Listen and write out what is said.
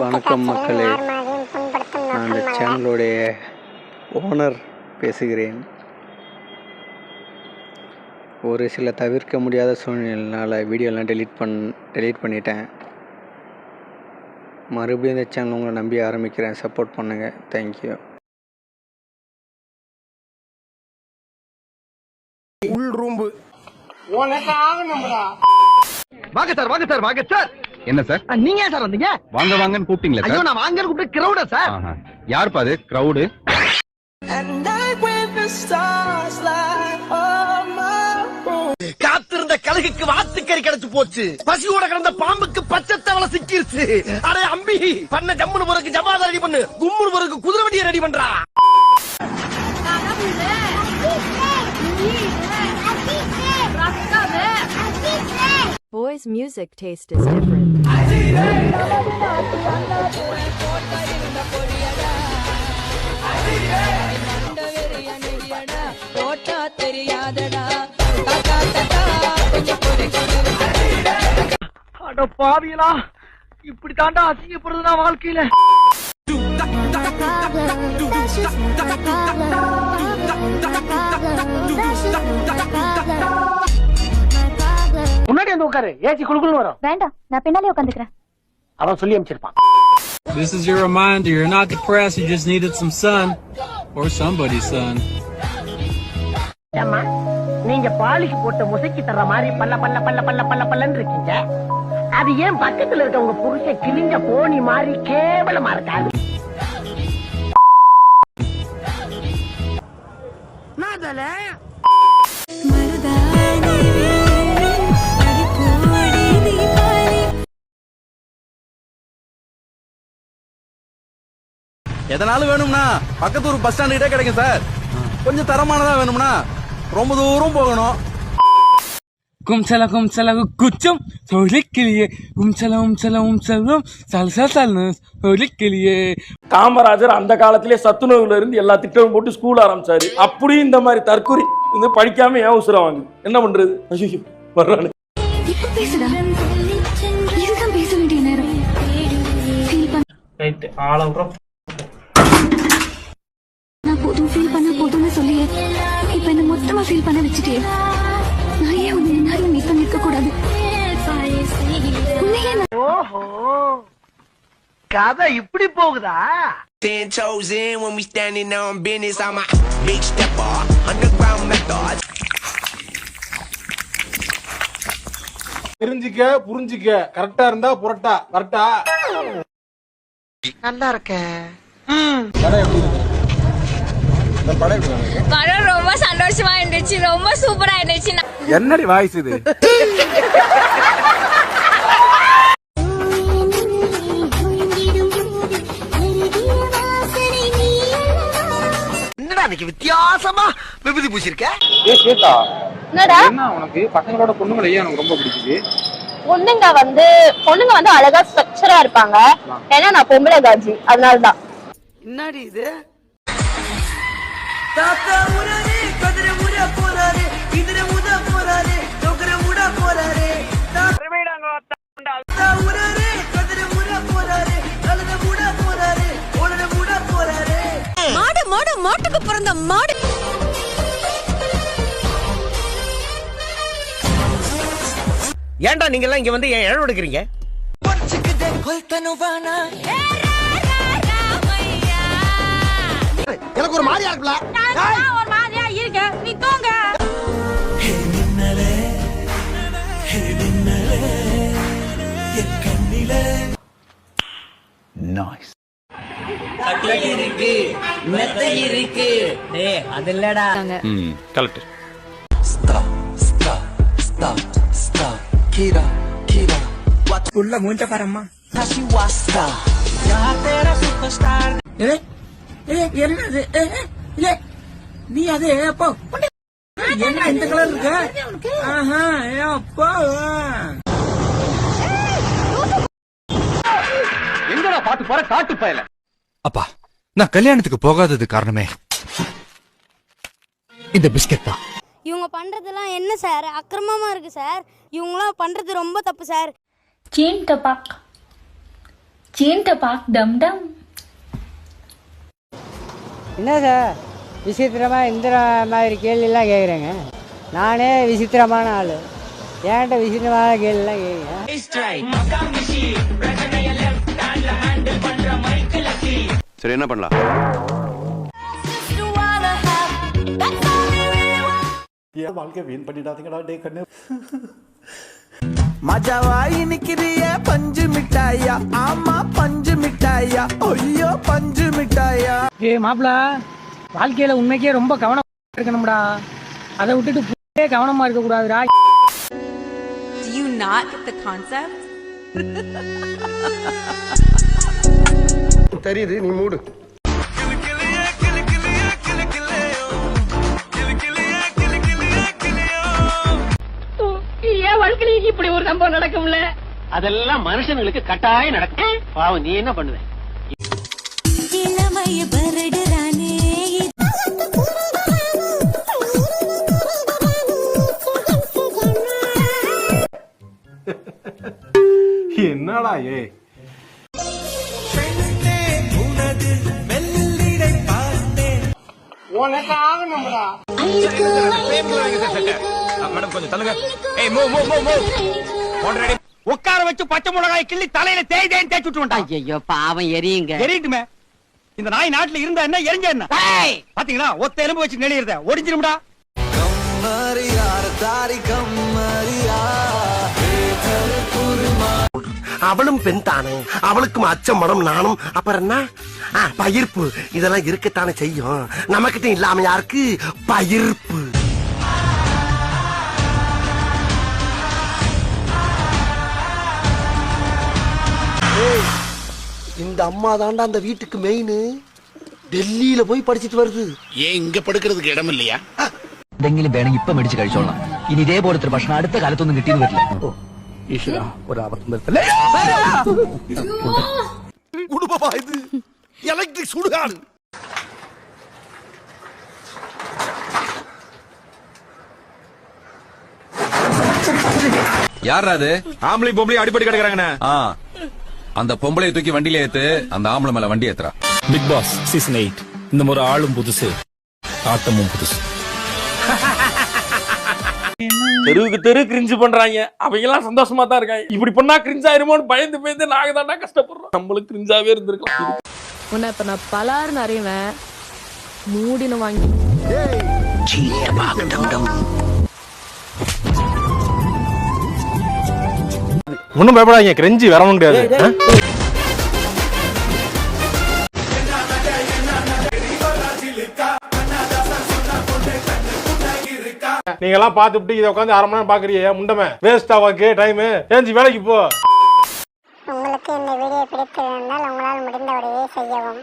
வணக்கம் மக்களே. நான் இந்த சேனலுடைய ஓனர் பேசுகிறேன். ஒரு சில தவிர்க்க முடியாத சூழ்நிலைனால வீடியோலாம் டெலீட் பண் டெலீட் பண்ணிட்டேன். மறுபடியும் இந்த சேனல் உங்களை நம்பி ஆரம்பிக்கிறேன். சப்போர்ட் பண்ணுங்கள் தேங்க்யூ உள் ரூம்பு. வாங்க சார் வாங்க சார் வாங்க சார். என்ன சார்? நீங்க ஏன் சார் வந்தீங்க? வாங்க வாங்கன்னு கூப்பிட்டீங்களா ஐயோ சார்? நான் வாங்க கூப்பிட்டு கிரௌட சார்? ஆஹா. யாருப்பா அது? கிரவுடு காத்திருந்த கழுகுக்கு வாத்துக்கறி கிடைச்சு போச்சு. பசியோட கிடந்த பாம்புக்கு பச்சை தவளை சிக்கிருச்சு. அடே அம்பி. பண்ண ஜம்முனு போறதுக்கு ஜமாத ரெடி பண்ணு. கும்முனு போறதுக்கு குதிரை வண்டியை ரெடி பண்றா. Boys' music taste is different. அட பாவியலா இப்படி தாண்டா அசிங்கப்படுறது நான் வாழ்க்கையில முன்னாடி வந்து உட்காரு ஏச்சி குழுக்குன்னு வரும் வேண்டாம் நான் பின்னாலே உட்காந்துக்கிறேன் அவன் சொல்லி அமைச்சிருப்பான் This is your reminder. You're not depressed. You just needed some sun. Or somebody's sun. ஏம்மா நீங்க பாலிஷ் போட்ட முசைக்கு தர்ற மாதிரி பல்ல பல்ல பல்ல பல்ல பல்ல பல்லன்னு இருக்கீங்க அது ஏன் பக்கத்துல இருக்க உங்க புருஷன் கிழிஞ்ச போனி மாதிரி கேவலமா இருக்காது எதனாலும் வேணும்னா பக்கத்து ஒரு பஸ் ஸ்டாண்ட் கிட்டே கிடைக்கும் சார் கொஞ்சம் தரமானதா வேணும்னா ரொம்ப தூரம் போகணும். Kumsala umsala umsalam. Salsa salnas. Holik ke liye. Kamarajar அந்த காலத்திலே சத்துணவுல இருந்து எல்லா திட்டமும் போட்டு ஸ்கூல் ஆரம்பிச்சாரு அப்படியும் இந்த மாதிரி தற்கொலை இந்த படிக்காம ஏன் உசுரம் வாங்குது என்ன பண்றது ஐயோ வர்றானு இப்ப பேசுடா இதுதான் பேச வேண்டிய நேரம் ஃபீல் பண்ண ரைட் ஆளவுறம் நான் போதும் ஃபீல் பண்ண போதும்னு சொல்லியே. இப்ப என்ன மொத்தமா ஃபீல் பண்ண வச்சுட்டே நான் ஏன் உன்னை முன்னாடி மீட் பண்ணிருக்க கூடாது? ஓஹோ. கதை இப்படி போகுதா? Ten toes in when we standing on business. I'm a big stepper, underground methods. தெரிஞ்சுக்க புரிஞ்சுக்க. கரெக்டா இருந்தா புரட்டா. கரெக்டா நல்லா இருக்க? படம் ரொம்ப சந்தோஷமா இருந்துச்சு ரொம்ப சூப்பரா இருந்துச்சு. என்னடி வாய்ஸ் இது? என்னடா இன்னைக்கு வித்தியாசமா விபூதி பூசிருக்க? ஏ சேதா என்னடா? என்ன உனக்கு பசங்களோட பொண்ணுங்களை ஏன் எனக்கு ரொம்ப பிடிக்குது? பொண்ணுங்க வந்து பொண்ணுங்க வந்து அழகா ஸ்ட்ரக்சரா இருப்பாங்க. ஏன்னா நான் பொம்பளை காஜி அதனாலதான். என்னடி இது? தாத்தா உராரே கதிர உரா போறாரே இதுர உதா போறாரே தொகர உடா போறாரே. தாத்தா உராரே கதிர உரா போறாரே கலர உடா போறாரே ஓடர உடா போறாரே. மாடு மாடு மாட்டுக்கு பிறந்த மாடு. ஏன்டா நீங்க எல்லாம் இங்க வந்து ஏன் இழவு எடுக்கிறீங்க? எனக்கு ஒரு மாதிரியா இருக்குல்ல? ஒரு மாதிரியா இருக்க நீ தூங்க. ம் கலெக்டர். உள்ள மூஞ்ச பாரம்மா. என்னது? நீ அது அப்போ என்ன இந்த கலர் இருக்கு ஆஹா அப்போ எங்கடா பாத்து போற காட்டு பயல அப்பா நான் கல்யாணத்துக்கு போகாதது காரணமே இந்த பிஸ்கெட் தான் இவங்க பண்றதெல்லாம் என்ன சார் அக்கிரமமா இருக்கு சார் இவங்களாம் பண்றது ரொம்ப தப்பு சார் चीन टपक சீன்ட்ட பாக் டம் டம் என்ன சார் விசித்திரமா இந்த மாதிரி கேள்வியெல்லாம் கேட்குறேங்க நானே விசித்திரமான ஆள். ஏன்ட்ட விசித்திரமான கேள்வியெல்லாம் கேட்குறேன் சரி என்ன பண்ணலாம்? மஜாவாய் நிக்கிறிய பஞ்சு மிட்டாயா? ஆமா பஞ்சு மிட்டாயா? ஐயோ பஞ்சு மிட்டாயா? ஏ மாப்பிள. வாழ்க்கையில உண்மைக்கே ரொம்ப கவனம் இருக்கணும்டா. அதை விட்டுட்டு புள்ளே கவனமா இருக்க கூடாதுடா Do you not get the concept? தெரியுது நீ மூடு. ஏன் வாழ்க்கையில இப்படி ஒரு சம்பவம் நடக்கும்ல? அதெல்லாம் மனுஷங்களுக்கு கட்டாயம் நடக்கும். பாவம் நீ என்ன பண்ணுவ? என்னடா ஏ மேடம் கொஞ்சம் தள்ளுங்க. ஏய் move move move move already உட்கார வச்சு பச்சை மிளகாய் கிள்ளி தலையில தேய் தேய்ச்சி விட்டுருவான் ஐயோ பாவம் எரியுங்க. எரியட்டுமே. இந்த நாய் நாட்டுல இருந்தா என்ன எரிஞ்ச என்ன? பாத்தீங்களா? ஒத்த எலும்பு வச்சு நெளியிருத ஒடிஞ்சிரும்டா. அவளும் பெண் தானே அவளுக்கும் அச்சம் மடம் நானும் அப்புறம் என்ன ஆ, பயிர்ப்பு இதெல்லாம் இருக்கத்தானே செய்யும் நமக்கிட்ட இல்லாம யாருக்கு பயிர்ப்பு இந்த அம்மா தாண்டா அந்த வீட்டுக்கு மெயின் டெல்லியில போய் படிச்சிட்டு வருது ஏன் இங்க படுக்கிறதுக்கு இடம் இல்லையா എന്തെങ്കിലും വേണമെങ്കിൽ ഇപ്പൊ മേടിച്ച് കഴിച്ചോളാം ഇനി ഇതേപോലത്തെ ഒരു ഭക്ഷണം അടുത്ത കാലത്തൊന്നും കിട്ടിയെന്ന് വരില്ല ஈஸ்வரா ஒரு அபத்தம் வருத்தல குடும்பமா இது? எலக்ட்ரிக் சுடுகாடு. யாரா அது? ஆம்பளை பொம்பளை அடிப்படி கிடக்குறாங்கண்ணே. அந்த பொம்பளைய தூக்கி வண்டியில ஏத்து அந்த ஆம்பளை மேல வண்டி ஏத்துறா. Big boss season eight. இந்த முறை ஆளும் புதுசு ஆட்டமும் புதுசு. தெருவுக்கு தெரு கிரிஞ்சு பண்றாங்க. அவங்க எல்லாம் சந்தோஷமா தான் இருக்காங்க. இப்படி பண்ணா கிரிஞ்ச் ஆயிருமோன்னு பயந்து பயந்து நாங்க தாண்டா கஷ்டப்படுறோம். நம்மளும் கிரிஞ்சாவே இருந்திருக்கலாம். உன்னை இப்ப நான் பலாருன்னு அறிவேன். மூடின வாங்கி. ஒன்னும் பயப்படாதீங்க. கிரிஞ்சு வரவும் கிடையாது. நீங்க எல்லாம் பாத்துட்டு இதை உட்காந்து அரை மணி நேரம் பாக்குறீங்க முண்டமே. வேஸ்ட் ஆகும் டைம் ஏஞ்சி வேலைக்கு போ. உங்களுக்கு இந்த வீடியோ பிடித்திருந்தால் உங்களால் முடிந்த உதவியை செய்யவும்.